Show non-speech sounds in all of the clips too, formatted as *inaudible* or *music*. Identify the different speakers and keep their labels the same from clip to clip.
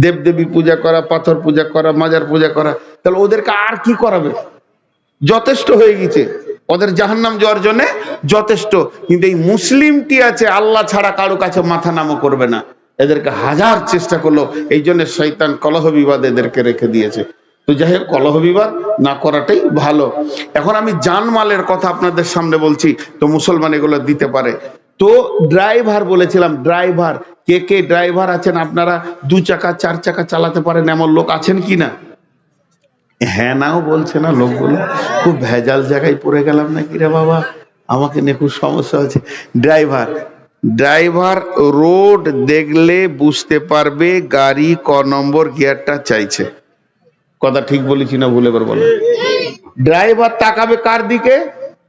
Speaker 1: দেবদেবী পূজা করা, পাথর পূজা করা, মাজার পূজা করা, তাহলে ওদেরকে আর কি করাবে? যথেষ্ট হয়ে গেছে। ওদের জাহান্নাম যাওয়ার জন্য যথেষ্ট। কিন্তু এই মুসলিমটি আছে, আল্লাহ ছাড়া কারও কাছে মাথা নামও করবে না। এদেরকে হাজার চেষ্টা করল, এই জন্য শৈতান কলহ বিবাদ এদেরকে রেখে দিয়েছে। তো যাই হোক, কলহ বিবাদ না করাটাই ভালো। এখন আমি জানমালের কথা আপনাদের সামনে বলছি, তো মুসলমান এগুলো দিতে পারে। তো ড্রাইভার বলেছিলাম ড্রাইভার কে কে ড্রাইভার আছেন আপনারা? দু চাকা চার চাকা চালাতে পারেন এমন লোক আছেন কি না? হ্যাঁ নাও বলছে না লোকগুলো। খুব ভেজাল জায়গায় পড়ে গেলাম নাকি রে বাবা? আমাকে নিয়ে খুব সমস্যা হচ্ছে। ড্রাইভার ড্রাইভার রোড দেখলে বুঝতে পারবে গাড়ি ক নম্বর গিয়ারটা চাইছে। কথা ঠিক বলেছি না ভুলে এবার বলো। ড্রাইভার তাকাবে কার দিকে?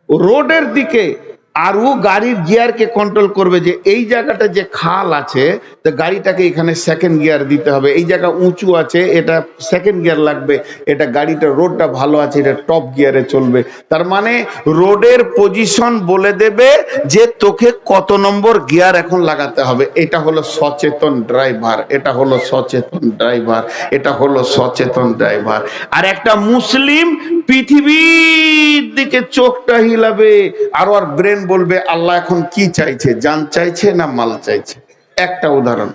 Speaker 1: রোডের দিকে। আর ও গাড়ির গিয়ারকে কন্ট্রোল করবে যে এই জায়গাটা যে খাল আছে, তো গাড়িটাকে এখানে সেকেন্ড গিয়ার দিতে হবে। এই জায়গা উঁচু আছে, এটা সেকেন্ড গিয়ার লাগবে। এটা গাড়িটা রোডটা ভালো আছে, এটা টপ গিয়ারে চলবে। তার মানে রোডের পজিশন বলে দেবে যে তোকে কত নম্বর গিয়ার এখন লাগাতে হবে। এটা হলো সচেতন ড্রাইভার এটা হলো সচেতন ড্রাইভার এটা হলো সচেতন ড্রাইভার আর একটা মুসলিম পৃথিবীর দিকে চোখটা হিলাবে, আর ওর ব্রেন বলবে, আল্লাহ এখন কি চাইছে? জান চাইছে না মাল চাইছে? একটা উদাহরণ।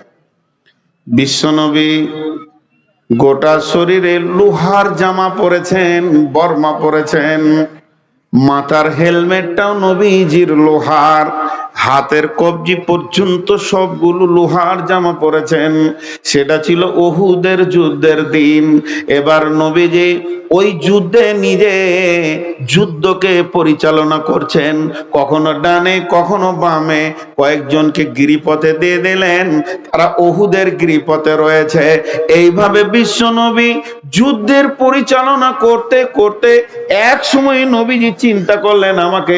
Speaker 1: বিশ্বনবী গোটা শরীরে লোহার জামা পরেছেন, বর্মা পরেছেন, মাথার হেলমেটটাও নবীজির লোহার হাতের কবজি পর্যন্ত সবগুলো লোহার জামা পরেছেন। সেটা ছিল ওহুদের যুদ্ধের দিন। এবার নবীজি ওই যুদ্ধে নিজে যুদ্ধকে পরিচালনা করছেন। কখনো ডানে, কখনো বামে কয়েকজনকে গিরিপথে দিয়ে দিলেন। তারা ওহুদের গিরিপথে রয়েছে। এইভাবে বিশ্বনবী যুদ্ধের পরিচালনা করতে করতে এক সময় নবীজি চিন্তা করলেন, আমাকে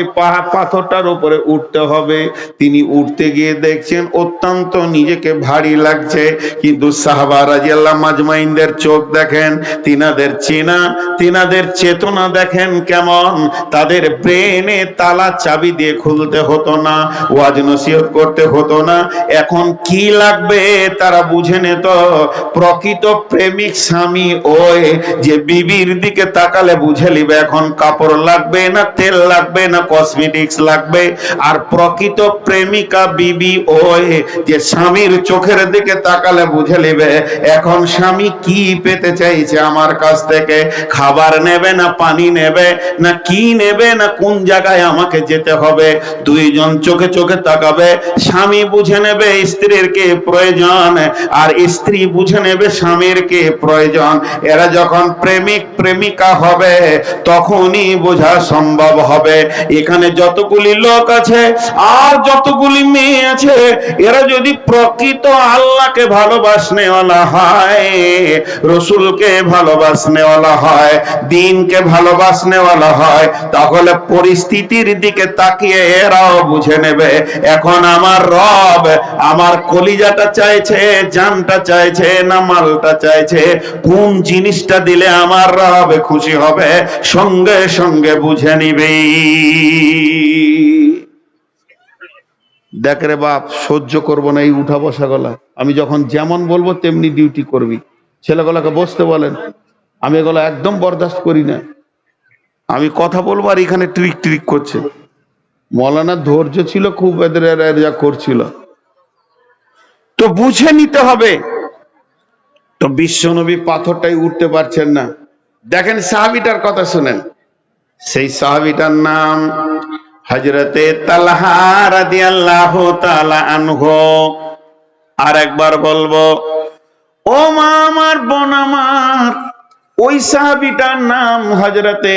Speaker 1: পাথরটার উপরে উঠতে হবে। তিনি উঠতে গিয়ে দেখছেন, অত্যন্ত নিজেকে ভারী লাগছে। কিন্তু সাহাবা মাজমাইনদের চোখ দেখেন, তিনাদের চেনা, তিনাদের চেতনা দেখেন কেমন। তাদের ব্রেনে তালা চাবি দিয়ে খুলতে হতো না, ওয়াজ নসিহত করতে হতো না। এখন কি লাগবে তারা বুঝে নিত, প্রকৃত প্রেমিক স্বামী যে বিবির দিকে তাকালে বুঝে নিবে এখন কাপড় লাগবে না তেল লাগবে না কসমেটিক্স লাগবে। আর প্রকৃত প্রেমিকা বিবি ওই যে স্বামীর চোখের দিকে তাকালে বুঝে নিবে, এখন স্বামী কি পেতে চাইছে আমার কাছ থেকে? খাবার নেবে না পানি নেবে না কি নেবে না কোন জায়গায় আমাকে যেতে হবে? দুইজন চোখে চোখে তাকাবে, স্বামী বুঝে নেবে স্ত্রীর কে প্রয়োজন, আর স্ত্রী বুঝে নেবে স্বামীর কে প্রয়োজন। এরা যখন প্রেমিক, প্রেমিকা হবে, তখনই বোঝা সম্ভব হবে। এখানে যতগুলি লোক আছে আর যতগুলি মেয়ে আছে, এরা যদি প্রকৃত আল্লাহকে ভালোবাসনেওয়ালা হয়, রসুলকে ভালোবাসনেওয়ালা হয়, দিনকে ভালোবাসনেওয়ালা হয়, তাহলে পরিস্থিতির দিকে তাকিয়ে এরাও বুঝে নেবে, এখন আমার রব আমার কলিজাটা চাইছে, জানটা চাইছে না মালটা চাইছে, কোন জিনিসটা দিলে আমার রব খুশি হবে, সঙ্গে সঙ্গে বুঝে নিবে। দেখ রে বাপ, সহ্য করব না এই উঠা বসা গলা। আমি যখন যেমন বলব তেমনি ডিউটি করবি। ছেলেগুলাকে বসতে বলেন, আমি এগুলো একদম বরদাস্ত করি না। আমি কথা বলব আর এখানে ট্রিক ট্রিক করছে। মৌলানার ধৈর্য ছিল, খুব এদের যা করছিল। তো বুঝে নিতে হবে। তো বিশ্বনবী পাথরটাই উঠতে পারছেন না। দেখেন সাহাবিটার কথা শুনেন। সেই সাহাবিটার নাম হজরতে আর একবার বলব, ও মা আমার বোন আমার, ওই সাহাবিটার নাম হজরতে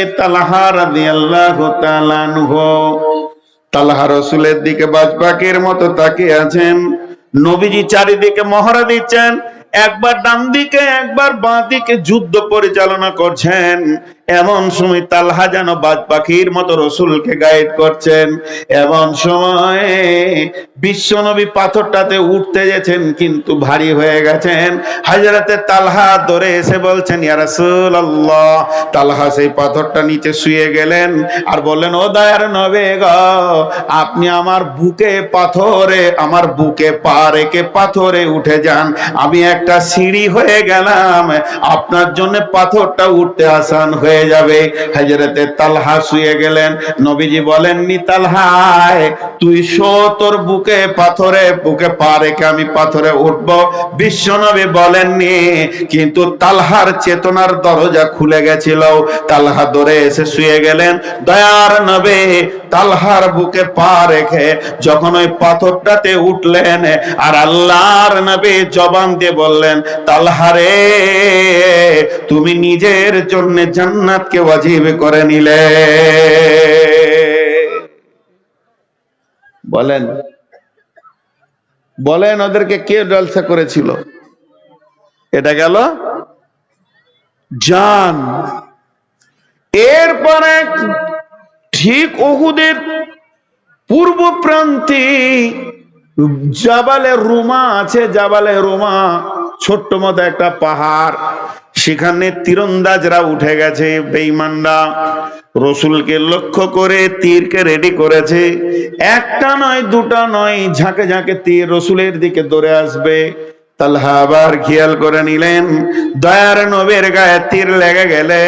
Speaker 1: তালহা রসুলের দিকে বাজপাকের মতো তাকিয়ে আছেন, নবীজি চারিদিকে মহড়া দিচ্ছেন একবার ডান দিকে একবার বাঁ দিকে যুদ্ধ পরিচালনা করছেন। এমন সময় তালহা যেন বাজ পাখির মতো রসুলকে গাইড করছেন। এমন সময় বিশ্বনবী পাথরটাতে উঠতে গেছেন, কিন্তু ভারী হয়ে গেছেন। হাজরাতে তালহা ধরে এসে বলছেন, ইয়া রাসূলুল্লাহ। তালহা সেই পাথরটা নিচে শুয়ে গেলেন আর বললেন, ও দয়ার নবে গ, আপনি আমার বুকে পাথরে, আমার বুকে পা রেখে পাথরে উঠে যান। আমি একটা সিঁড়ি হয়ে গেলাম। আপনার জন্য পাথরটা উঠতে আসান হয়ে যাবে। হাজরতে তালহা শুয়ে গেলেন। নবীজি বলেননি তালহায় তুই শো তোর বুকে পাথরে, বুকে পা রেখে আমি পাথরে উঠবো। বিশ্বনবী বলেননি, কিন্তু তালহার চেতনার দরজা খুলে গেছিল। তালহা ধরে এসে শুয়ে গেলেন। দয়ার নবে তালহার বুকে পা রেখে যখন ওই পাথরটাতে উঠলেন, আর আল্লাহর নবী জবান দিয়ে বললেন তালহারে তুমি নিজের জন্য জান্নাতকে ওয়াজিব করে নিলে। বলেন বলেন ওদেরকে কে জলসা করেছিল? এটা গেল জান। এরপরে ঠিক ওহুদের পূর্ব প্রান্তে জাবালে রুমা আছে, জাবালে রুমা ছোট্ট মতো একটা পাহাড়। সেখানে তীরন্দাজরা উঠে গেছে, বেঈমানরা। রসুলকে লক্ষ্য করে তীরকে রেডি করেছে। একটা নয়, দুটা নয়, ঝাঁকে ঝাঁকে তীর রসুলের দিকে দৌড়ে আসবে। তালহা আবার খেয়াল করে নিলেন, দয়ার নবীর গায়ে তীর লেগে গেলে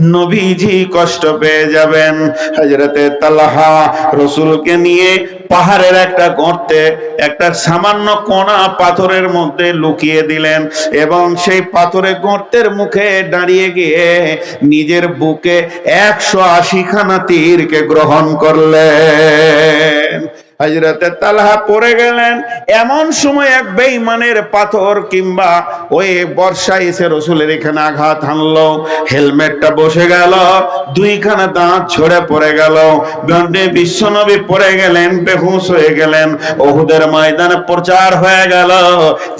Speaker 1: নবীজি কষ্ট পেয়ে যাবেন। হজরতে তালহা রসুলকে নিয়ে পাহাড়ের একটা গর্তে একটা সামান্য কোনা পাথরের মধ্যে লুকিয়ে দিলেন এবং সেই পাথরের গর্তের মুখে দাঁড়িয়ে গিয়ে নিজের বুকে একশো আশি খানা তীরকে গ্রহণ করলেন। হজরতে তালহা গেলেন। এমন সময় এক বেঈমানের পাথর কিংবা ওই বর্ষা এসে রসুলের এখানে আঘাত হানলো। হেলমেটটা বসে গেল, দুইখানা দাঁত ঝরে পড়ে গেল। বিশ্বনবী পড়ে গেলেন বেহুশ হয়ে গেলেন। ওহুদের ময়দানে প্রচার হয়ে গেল।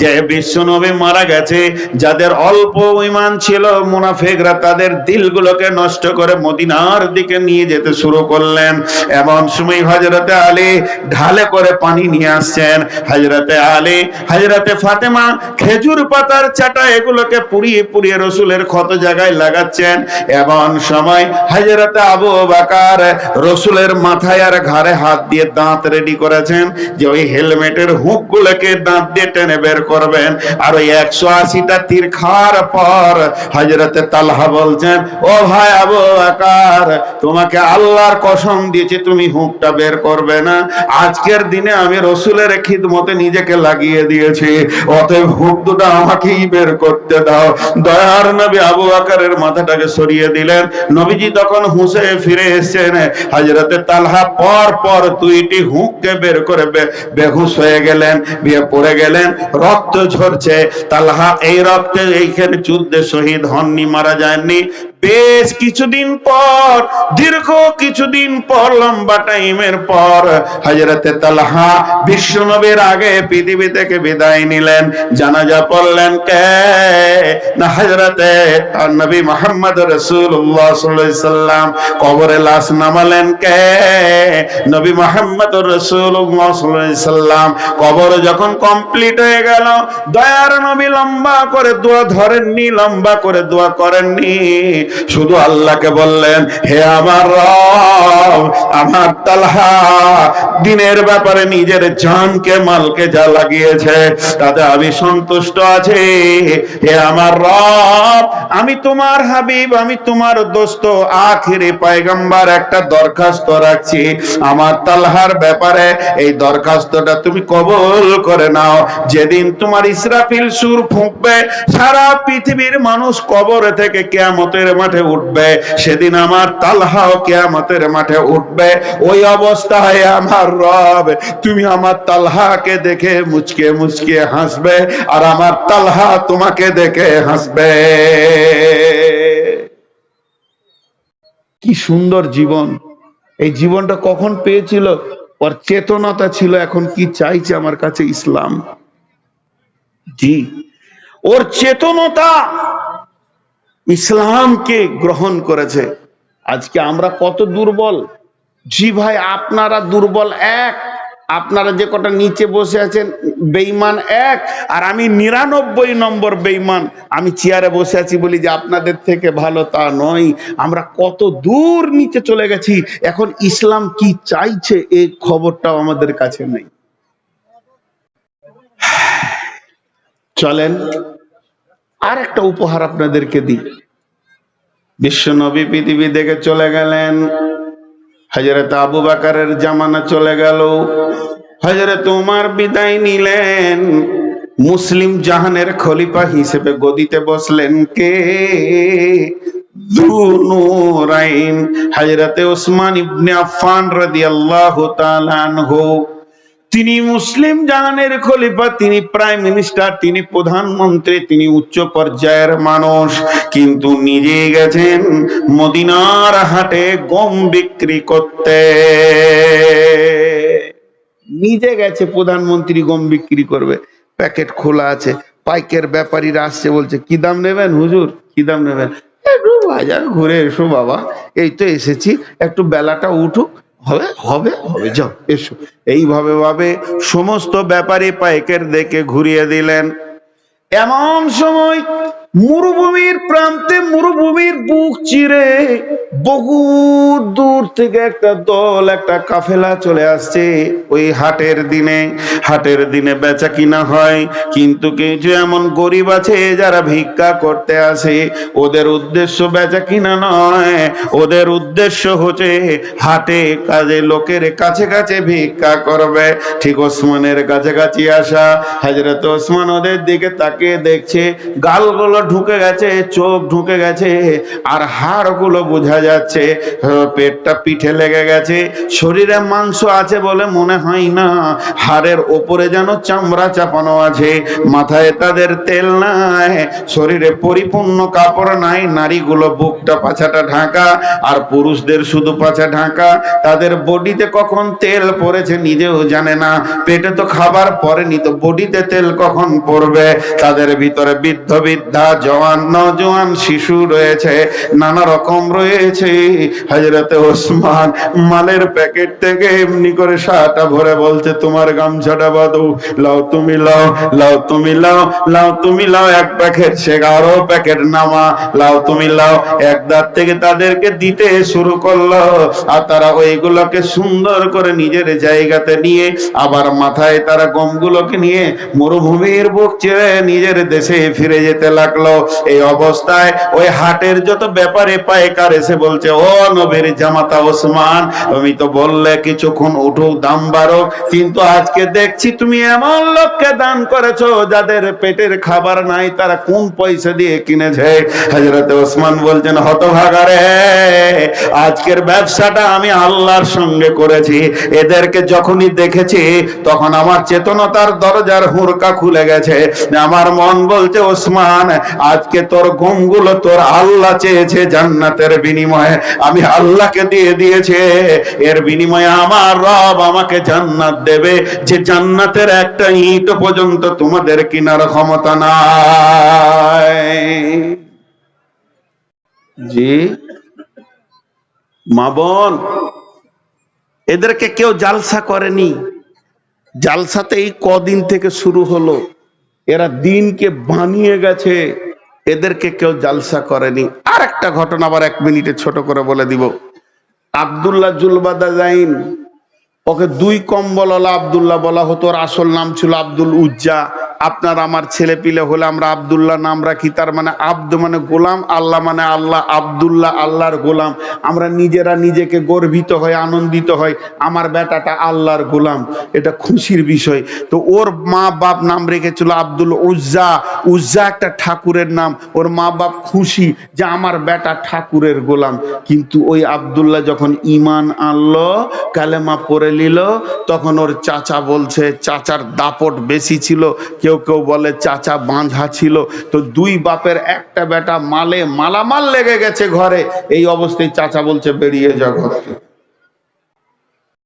Speaker 1: যে বিশ্বনবী মারা গেছে, যাদের অল্প ইমান ছিল, মুনাফিকরা তাদের দিলগুলোকে নষ্ট করে মদিনার দিকে নিয়ে যেতে শুরু করলেন। এমন সময় হজরতে আলী ঢালে করে পানি নিয়ে আসছেন। হাজরাতে আলী হাজরাতে ফাতেমা খেজুর পাতার চাটা এগুলোকে পুড়িয়ে পুড়িয়ে রসুলের ক্ষত জায়গায় লাগাচ্ছেন। এমন সময় হাজরাতে আবু বাকার রসুলের মাথায় আর ঘাড়ে হাত দিয়ে দাঁত রেডি করেছেন যে ওই হেলমেটের হুক গুলোকে দাঁত দিয়ে টেনে বের করবেন। আর ওই একশো আশিটা তীর খাওয়ার পর হাজরাতে তালহা বলছেন, ও ভাই আবু বাকার, তোমাকে আল্লাহর কসম দিয়েছে, তুমি হুকটা বের করবে না। আজকের দিনে আমি রসুলের খিদমতে নিজেকে লাগিয়ে দিয়েছি। অতএব হুক দুটো আমাকেই বের করতে দাও। দয়ার নবী আবু আকারের মাথাটাকে সরিয়ে দিলেন। নবীজি তখন হুঁসে ফিরে এসেছেন হাজরতে তালহা পর পর দুইটি হুককে বের করে বেহুশ হয়ে গেলেন, বিয়ে পড়ে গেলেন, রক্ত ঝরছে, তালহা এই রক্তে এইখানে যুদ্ধে শহীদ হননি, মারা যায়নি বেশ কিছুদিন পর, দীর্ঘ কিছুদিন পর, লম্বা টাইমের পর হজরতে তালহা বিশ্বনবীর আগে পৃথিবী থেকে বিদায় নিলেন। জানাজা পড়লেন কে? না হজরতে নবী মোহাম্মদ রসুল্লাহ কবরে লাশ নামালেন কে? নবী মোহাম্মদ রসুল্লাহ সাল্লাম কবর যখন কমপ্লিট হয়ে গেল, দয়ার নবী লম্বা করে দোয়া ধরেননি, লম্বা করে দোয়া করেননি। শুধু আল্লাহকে বললেন, হে আমার রব, আমার তালহা দিনের ব্যাপারে নিজের জানকে, মালকে যা লাগিয়েছে, তাতে আমি সন্তুষ্ট আছি। হে আমার রব, আমি তোমার হাবিব, আমি তোমার দোস্ত, আখিরি পায়গাম্বার একটা দরখাস্ত রাখছি। আমার তালহার ব্যাপারে এই দরখাস্তটা তুমি কবুল করে নাও। যেদিন তোমার ইসরাফিল সুর ফুঁকবে, সারা পৃথিবীর মানুষ কবর থেকে কেয়ামতের মাঠে উঠবে, সেদিন আমার তালহাও কেয়ামতের মাঠে উঠবে। ওই অবস্থায় আমার রব, তুমি আমার তালহাকে দেখে মুচকে মুচকে হাসবে, আর আমার তালহা তোমাকে দেখে হাসবে। কি সুন্দর জীবন। এই জীবনটা কখন পেয়েছিল? ওর চেতনতা ছিল, এখন কি চাইছে আমার কাছে ইসলাম? জি। ওর চেতনতা ইসলামকে গ্রহণ করেছে। আজকে আমরা কত দুর্বল। জি ভাই, আপনারা দুর্বল এক। আপনারা যে কটা নিচে বসে আছেন বেইমান এক। আর আমি নিরানব্বই নম্বর বেইমান আমি চেয়ারে বসে আছি বলি যে আপনাদের থেকে ভালো তা নয়। আমরা কত দূর নিচে চলে গেছি। এখন ইসলাম কি চাইছে এই খবরটাও আমাদের কাছে নেই। *sighs* চলেন আর একটা উপহার আপনাদেরকে দিই। বিশ্ব নবী পৃথিবী দেখে চলে গেলেন। হজরত আবু বাকারের জামানা চলে গেল। হজরত উমার বিদায় নিলেন। মুসলিম জাহানের খলিফা হিসেবে গদিতে বসলেন কে? দুনুরাইন হজরতে ওসমান ইবনে আফফান রাদিয়াল্লাহু তাআলা আনহু। তিনি মুসলিম জাহানের খলিফা, তিনি প্রাইম মিনিস্টার, তিনি প্রধানমন্ত্রী, তিনি উচ্চ পর্যায়ের মানুষ। কিন্তু নিজে গেছেন মদিনার হাটে গম বিক্রি করতে। নিজে গেছে প্রধানমন্ত্রী গম বিক্রি করবে। প্যাকেট খোলা আছে, পাইকের ব্যাপারীরা আসছে, বলছে, কি দাম নেবেন হুজুর? কি দাম নেবেন? বাজার ঘুরে এসো বাবা। এই তো এসেছি, একটু বেলাটা উঠুক হবে হবে হবে, যাও, এসো। এইভাবে ভাবে সমস্ত ব্যাপারে পাইকের দেখে ঘুরিয়ে দিলেন। এমন সময় মরুভূমির প্রান্তে মরুভূমির বুক চিরে বহু দূর থেকে একটা দল, একটা কাফেলা চলে আসছে ওই হাটের দিনে। হাটের দিনে বেচা কিনা হয়, কিন্তু কিছু এমন গরিব আছে যারা ভিক্ষা করতে আসে। ওদের উদ্দেশ্য বেচা কিনা নয়, ওদের উদ্দেশ্য হচ্ছে হাটে কাজে লোকের কাছে কাছে ভিক্ষা করবে। ঠিক ওসমানের কাছাকাছি আসা হাজরত ওসমান ওদের দিকে তাকিয়ে দেখছে, গালগুলো ঢুকে গেছে, চোখ ঢুকে গেছে, আর হাড়গুলো বোঝা যাচ্ছে পেটটা পিঠে লেগে গেছে, শরীরে মাংস আছে বলে মনে হয় না, হাড়ের ওপরে যেন চামড়া চাপানো আছে, মাথায় তাদের তেল নাই, শরীরে পরিপূর্ণ কাপড় নাই, নারীগুলো বুকটা পাছাটা ঢাকা, আর পুরুষদের শুধু পাছা ঢাকা, তাদের বডিতে কখন তেল পড়েছে নিজেও জানে না, পেটে তো খাবার পরেনি তো বডিতে তেল কখন পড়বে, তাদের ভিতরে বৃদ্ধ বৃদ্ধা জওয়ান নজওয়ান শিশু রয়েছে, নানা রকম রয়েছে। হাজরতে ওসমান মালের প্যাকেট থেকে এমনি করে সাটা ভরে বলছে, তোমার গামছাটা বাদু, লাও তুমি লাও লাও তুমি লাও লাও তুমি লাও, এক প্যাকেট সে আরও প্যাকেট নামা, লাও তুমি লাও। এক দাঁত থেকে তাদেরকে দিতে শুরু করল, আর তারা ওইগুলোকে সুন্দর করে নিজের জায়গাতে নিয়ে, আবার মাথায় তারা গমগুলোকে নিয়ে মরুভূমির বুক ছেড়ে নিজের দেশে ফিরে যেতে লাগল। এই অবস্থায় ওই হাটের যত ব্যাপারে পাইকার এসে বলছে, ও নবীর জামাতা ওসমান, তুমি তো বললে কিছুক্ষণ উঠুক, দাম বাড়ো কিন্তু আজকে দেখছি তুমি এমন লোককে দান করেছ, যাদের পেটের খাবার নাই, তারা কোন পয়সা দিয়ে কিনেছে? হজরত ওসমান বলছেন হতভাগারে আজকের ব্যবসাটা আমি আল্লাহর সঙ্গে করেছি। এদেরকে যখনই দেখেছি, তখন আমার চেতনতার দরজার হুড়কা খুলে গেছে। আমার মন বলছে, ওসমান আজকে তোর গমগুলো তোর আল্লাহ চেয়েছে জান্নাতের বিনিময়ে। আমি আল্লাহকে দিয়ে দিয়েছে, এর বিনিময়ে আমার রব আমাকে জান্নাত দেবে। যে জান্নাতের একটা ইট পর্যন্ত তোমাদের কিনার ক্ষমতা নাই। জি? মা বোন, এদেরকে কেউ জালসা করেনি। জালসাতে এই কদিন থেকে শুরু হলো। এরা দিনকে বানিয়ে গেছে। এদেরকে কেউ জালসা করেনি। আর একটা ঘটনা আবার এক মিনিটে ছোট করে বলে দিব। আবদুল্লাহ জুলবাদা জাইন, ওকে দুই কম্বল আবদুল্লাহ বলা হতো আসল নাম ছিল আব্দুল উজ্জা। আপনার আমার ছেলে পিলে হলে আমরা আব্দুল্লাহ নাম রাখি, তার মানে আব্দ মানে গোলাম, আল্লাহ মানে আল্লাহ, আব্দুল্লাহ আল্লাহর গোলাম। আমরা নিজেরা নিজেকে গর্বিত হয় আনন্দিত হয় আমার বেটাটা আল্লাহর গোলাম। এটা খুশির বিষয়। তো ওর মা বাপ নাম রেখেছিল আব্দুল উজ্জা। উজ্জা একটা ঠাকুরের নাম। ওর মা বাপ খুশি যে আমার বেটা ঠাকুরের গোলাম। কিন্তু ওই আব্দুল্লাহ যখন ইমান আনলো, কালেমা পড়ে নিল, তখন ওর চাচা বলছে, চাচার দাপট বেশি ছিল, কেউ কেউ কেউ বলে, চাচা, বাঁধা ছিল। তো দুই বাপের একটা বেটা মালে, মালামাল লেগে গেছে ঘরে। এই অবস্থায় চাচা বলছে, বেরিয়ে যা ঘর।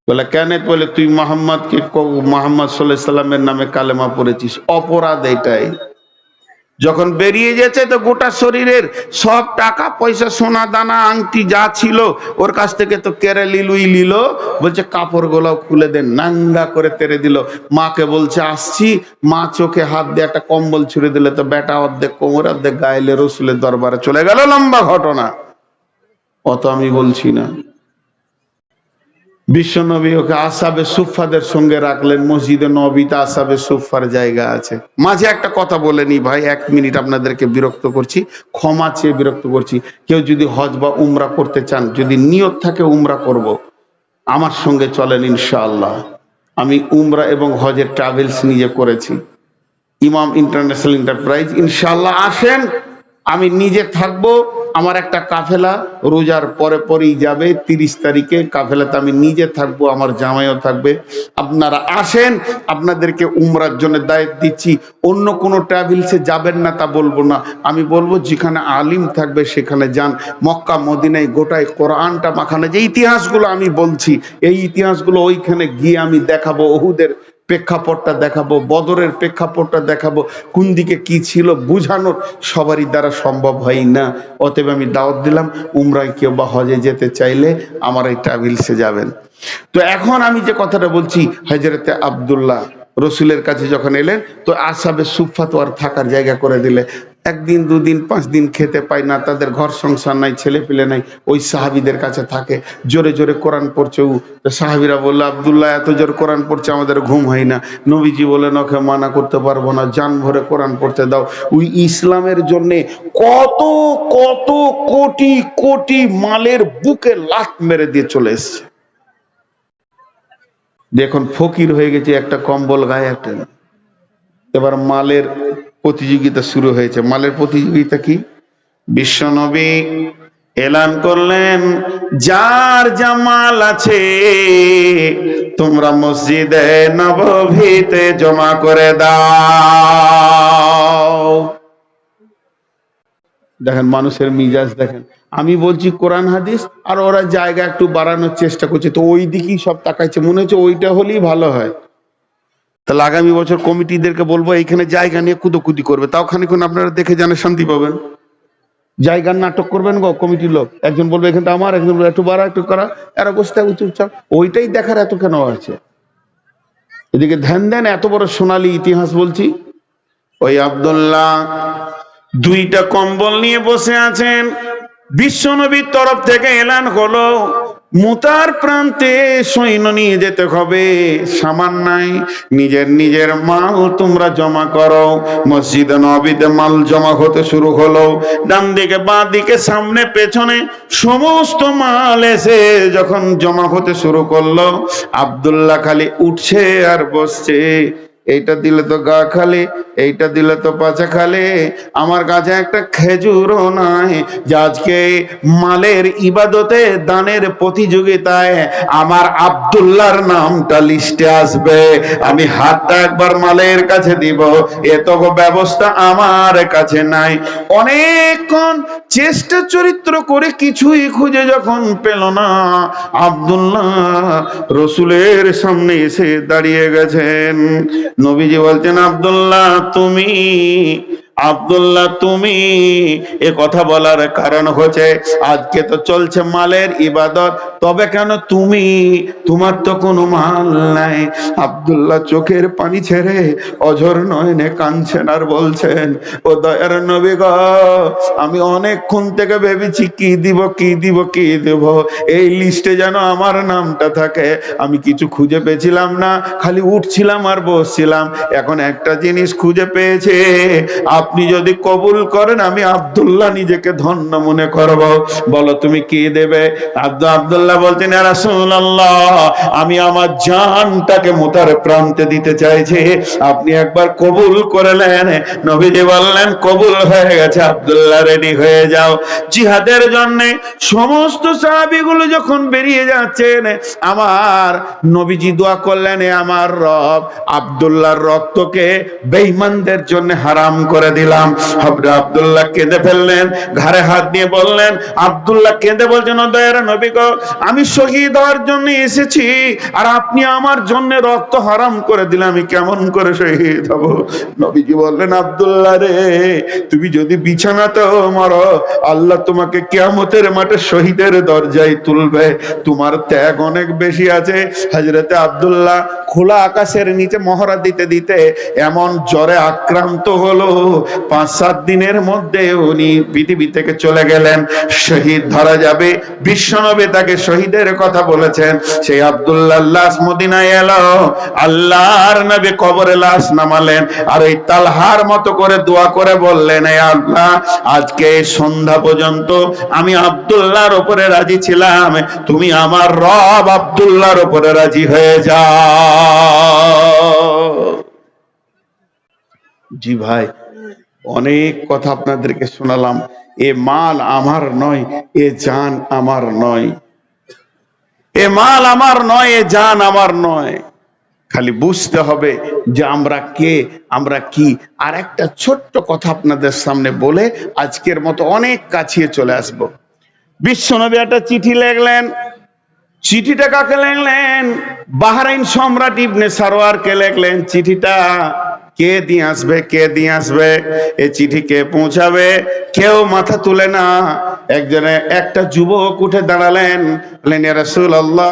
Speaker 1: বলে, কেন? বলে, তুই মোহাম্মদ মোহাম্মদকে মোহাম্মদ সাল্লাহ সাল্লামের নামে কালেমা পড়েছিস। অপরাধ এটাই। যখন বেরিয়ে গেছে তো গোটা শরীরের সব টাকা, পয়সা, সোনা, দানা, আংটি যা ছিল, ওর কাছ থেকে তো কেড়ে লিলুই লিল বলছে কাপড় গোলাও খুলে দেন, নাঙ্গা করে তেরে দিল। মাকে বলছে, আসছি। মা চোখে হাত দিয়ে একটা কম্বল ছুড়ে দিলে তো বেটা অর্ধেক কোমর, অর্ধেক গাইলে রসুলের দরবারে চলে গেল। লম্বা ঘটনা। অত আমি বলছি না। বিশ্বনবী ওকে আসাবে সুফাদের সঙ্গে রাখলেন, মসজিদে নবীতে আসাবে সুফার জায়গা আছে। মাঝে একটা কথা বলে নি ভাই, এক মিনিট আপনাদেরকে বিরক্ত করছি, ক্ষমা চেয়ে বিরক্ত করছি। কেউ যদি হজ বা উমরা করতে চান, যদি নিয়ত থাকে উমরা করব। আমার সঙ্গে চলেন ইনশাআল্লাহ। আমি উমরা এবং হজের ট্রাভেলস নিজে করেছি। ইমাম ইন্টারন্যাশনাল এন্টারপ্রাইজ, ইনশাআল্লাহ আসেন। আমি নিজে থাকব আমার একটা কাফেলা রোজার পরে পরেই যাবে, তিরিশ তারিখে কাফেলাতে আমি নিজে থাকব, আমার জামাইও থাকবে। আপনারা আসেন, আপনাদেরকে উমরার জন্য দায়িত্ব দিচ্ছি। অন্য কোনো ট্রাভেলসে যাবেন না তা বলব না। আমি বলব, যেখানে আলিম থাকবে সেখানে যান। মক্কা, মদিনায় গোটায় কোরআনটা মাখানে। যে ইতিহাসগুলো আমি বলছি, এই ইতিহাসগুলো ওইখানে গিয়ে আমি দেখাবো। ওহুদের প্রেক্ষাপটটা দেখাবো, বদরের প্রেক্ষাপটটা দেখাবো, কোন দিকে কি ছিল বুঝানোর সবারই দ্বারা সম্ভব হয় না অতএব আমি দাওয়াত দিলাম, উমরায় কেউ বা হজে যেতে চাইলে আমার এই ট্রাভেলসে যাবেন। তো এখন আমি যে কথাটা বলছি হজরতে আব্দুল্লাহ রসুলের কাছে যখন এলেন, তো আসাবে সুফা তো আর থাকার জায়গা করে দিলে। একদিন, দুদিন, পাঁচ দিন খেতে পায় না, তাদের ঘর সংসার নাই, ছেলে পেলে নাই, ওই সাহাবিদের কাছে থাকে। জোরে জোরে কোরআন পড়ছে ও সাহাবিরা বলল, আবদুল্লাহ, এত জোর কোরআন পড়ছে, আমাদের ঘুম হয় না। নবীজি বলেন ওকে মানা করতে পারব না জান ভরে কোরআন পড়তে দাও। ওই ইসলামের জন্যে কত কত কোটি কোটি মালের বুকে লাত মেরে দিয়ে চলে এসছে। দেখুন ফকির হয়ে গেছে, একটা কম্বল গায়ে একটা এবার মালের প্রতিযোগিতা শুরু হয়েছে। মালের প্রতিযোগিতা কি? বিশ্বনবী এলান করলেন, যার যা মাল আছে, তোমরা মসজিদে নবভীতে জমা করে দাও। দেখেন, মানুষের মিজাজ দেখেন। আমি বলছি কোরআন, হাদিস, আর ওরা জায়গা একটু বাড়ানোর চেষ্টা করছে। তো ওই দিকেই সব তাকাইছে। মনে হচ্ছে ওইটা হলেই ভালো হয়। তাহলে আগামী বছর কমিটিদেরকে বলব, এইখানে জায়গা নিয়ে কুদোকুদি করবে। তাও খানিক্ষণ আপনারা দেখে জানে শান্তি পাবেন। জায়গার নাটক করবেন গো কমিটির লোক। একজন বলবে, এখানটা আমার। একজন বলবে, একটু বাড়া, একটু করা। এর অবস্থায় চুপচাপ ওইটাই দেখার এত কেন আছে? এদিকে ধ্যান দেন, এত বড় সোনালী ইতিহাস বলছি। ওই আব্দুল্লাহ দুইটা কম্বল নিয়ে বসে আছেন। বিশ্বনবীর তরফ থেকে এলান হলো, মুতার প্রান্তে সৈন্য নিয়ে যেতে হবে। সামান নাই, নিজের নিজের মাল তোমরা জমা করো। মসজিদ নবীতে মাল জমা হতে শুরু হলো। ডান দিকে, বাঁ দিকে, সামনে, পেছনে সমস্ত মাল এসে যখন জমা হতে শুরু করল, আব্দুল্লাহ খালি উঠছে আর বসছে। এইটা দিলে তো গা খালি, এইটা দিলে তো পাচা খালি। আমার কাছে একটা খেজুরও নাই, যে আজকে মালের ইবাদতে, দানের প্রতিযোগিতায় আমার আব্দুল্লাহর নামটা লিস্টে আসবে। আমি হাতটা একবার মালের কাছে দিব এত ব্যবস্থা আমার কাছে নাই। অনেকক্ষণ চেষ্টা চরিত্র করে কিছুই খুঁজে যখন পেল না, আব্দুল্লাহ রসুলের সামনে এসে দাঁড়িয়ে গেছেন। নবীজি বলছেন আবদুল্লাহ তুমি আব্দুল্লাহ, তুমি এ কথা বলার কারণ হচ্ছে আজকে তো চলছে মালের ইবাদত। তবে কেন তুমি? তোমার তো কোনো মাল নাই। আব্দুল্লাহ চোখের পানি ছেড়ে অঝর নয়নে কাঁদছেন আর বলছেন, ও দয়ার নবী গো, আমি অনেকক্ষণ থেকে ভেবেছি কি দিব কি দিব, কি দেব। এই লিস্টে যেন আমার নামটা থাকে। আমি কিছু খুঁজে পেয়েছিলাম না, খালি উঠছিলাম আর বসছিলাম। এখন একটা জিনিস খুঁজে পেয়েছে। আপনি যদি কবুল করেন, আমি আব্দুল্লাহ নিজেকে ধন্য মনে করব। বলো, তুমি কি দেবে? আব্দুল আব্দুল্লাহ রাসূলুল্লাহ, আমি আমার জানটাকে মোতার প্রান্তে দিতে চাইছি। আপনি একবার কবুল করলেন নবীজি বললেন, কবুল হয়ে গেছে, আব্দুল্লাহ রেডি হয়ে যাও। জিহাদের জন্য সমস্ত সাহাবিগুলো যখন বেরিয়ে যাচ্ছেন, আমার নবীজি দোয়া করলেন আমার রব, আব্দুল্লাহর রক্তকে বেঈমানদের জন্য হারাম করে দিলাম। হবরে আব্দুল্লাহ কেঁদে ফেললেন, ঘাড়ে হাত দিয়ে বললেন, আব্দুল্লাহ কেঁদে বলছেন, "ও দয়ার নবী গো, আমি শহীদ হওয়ার জন্য এসেছি, আর আপনি আমার জন্য রক্ত হারাম করে দিলে আমি কেমন করে শহীদ হব? নবীজি বললেন, আব্দুল্লাহ রে, তুমি যদি বিছানাতেও মারো, আল্লাহ তোমাকে কিয়ামতের মাঠে শহীদের দরজায় তুলবে। তোমার ত্যাগ অনেক বেশি আছে। হজরতে আব্দুল্লাহ খোলা আকাশের নিচে মহড়া দিতে দিতে এমন জ্বরে আক্রান্ত হলো। পাঁচ সাত দিনের মধ্যে উনি পৃথিবী থেকে চলে গেলেন, শহীদ ধরা যাবে। বিশ্বনবী তাকে শহীদের কথা বলেছেন, সেই আব্দুল্লাহ মদিনায় এলো, আল্লাহর নবী কবরে লাশ নামালেন আর ওই তালহার মতো করে দোয়া করে বললেন এই আল্লাহ, আজকে সন্ধ্যা পর্যন্ত আমি আব্দুল্লাহর উপরে রাজি ছিলাম, তুমি আমার রব আব্দুল্লাহর উপরে রাজি হয়ে যাও। জি ভাই, অনেক কথা আপনাদেরকে শোনালাম। এ মাল আমার নয়, এ জান আমার নয়। এ মাল আমার নয়, এ জান আমার নয়। খালি বুঝতে হবে যে আমরা কে, আমরা কি। আর একটা ছোট্ট কথা আপনাদের সামনে বলে আজকের মতো অনেক কাছিয়ে চলে আসব। বিশ্বনবী একটা চিঠি লিখলেন। চিঠিটা কাকে লিখলেন? বাহরাইন সম্রাট ইবনে সারোয়ারকে লিখলেন চিঠিটা। কে দিয়ে আসবে, কে দিয়ে আসবে? এই চিঠি কে পৌঁছাবে? কেউ মাথা তুলে না। একজনে একটা যুবক উঠে দাঁড়ালেন। রসুল রাসূলুল্লাহ।